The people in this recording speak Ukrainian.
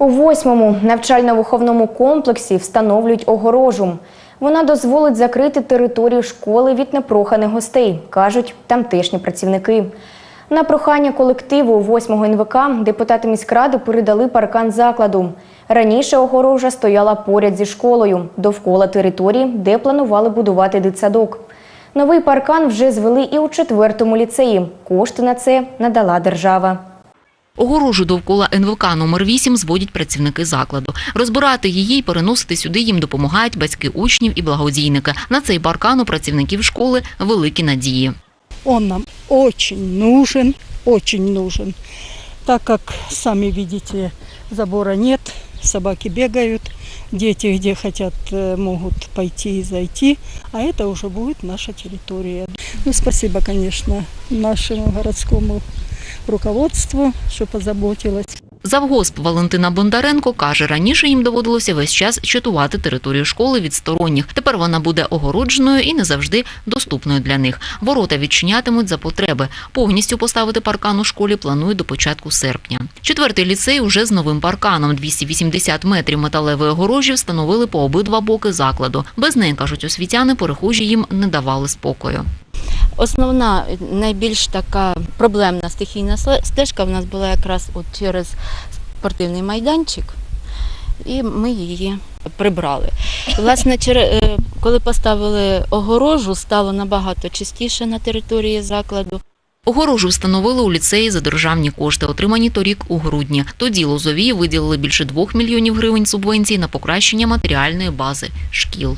У восьмому навчально-виховному комплексі встановлюють огорожу. Вона дозволить закрити територію школи від непроханих гостей, кажуть тамтешні працівники. На прохання колективу 8-го НВК депутати міськради передали паркан закладу. Раніше огорожа стояла поряд зі школою, довкола території, де планували будувати дитсадок. Новий паркан вже звели і у четвертому ліцеї. Кошти на це надала держава. Огорожу довкола НВК номер 8 зводять працівники закладу. Розбирати її і переносити сюди їм допомагають батьки учнів і благодійники. На цей паркан у працівників школи великі надії. Он нам очень нужен, очень нужен, так как, сами видите, забора нет, собаки бегают, дети где хотят э, могут пойти и зайти, а это уже будет наша территория. Ну, спасибо, конечно, нашему городскому руководству, что позаботилось. Завгосп Валентина Бондаренко каже, раніше їм доводилося весь час чатувати територію школи від сторонніх. Тепер вона буде огородженою і не завжди доступною для них. Ворота відчинятимуть за потреби. Повністю поставити паркан у школі планують до початку серпня. Четвертий ліцей уже з новим парканом. 280 метрів металевої огорожі встановили по обидва боки закладу. Без неї, кажуть освітяни, перехожі їм не давали спокою. Основна, найбільш така проблемна стихійна стежка в нас була якраз от через спортивний майданчик, і ми її прибрали. Власне, е, коли поставили огорожу, стало набагато чистіше на території закладу. Огорожу встановили у ліцеї за державні кошти, отримані торік у грудні. Тоді Лозовії виділили більше двох мільйонів гривень субвенцій на покращення матеріальної бази шкіл.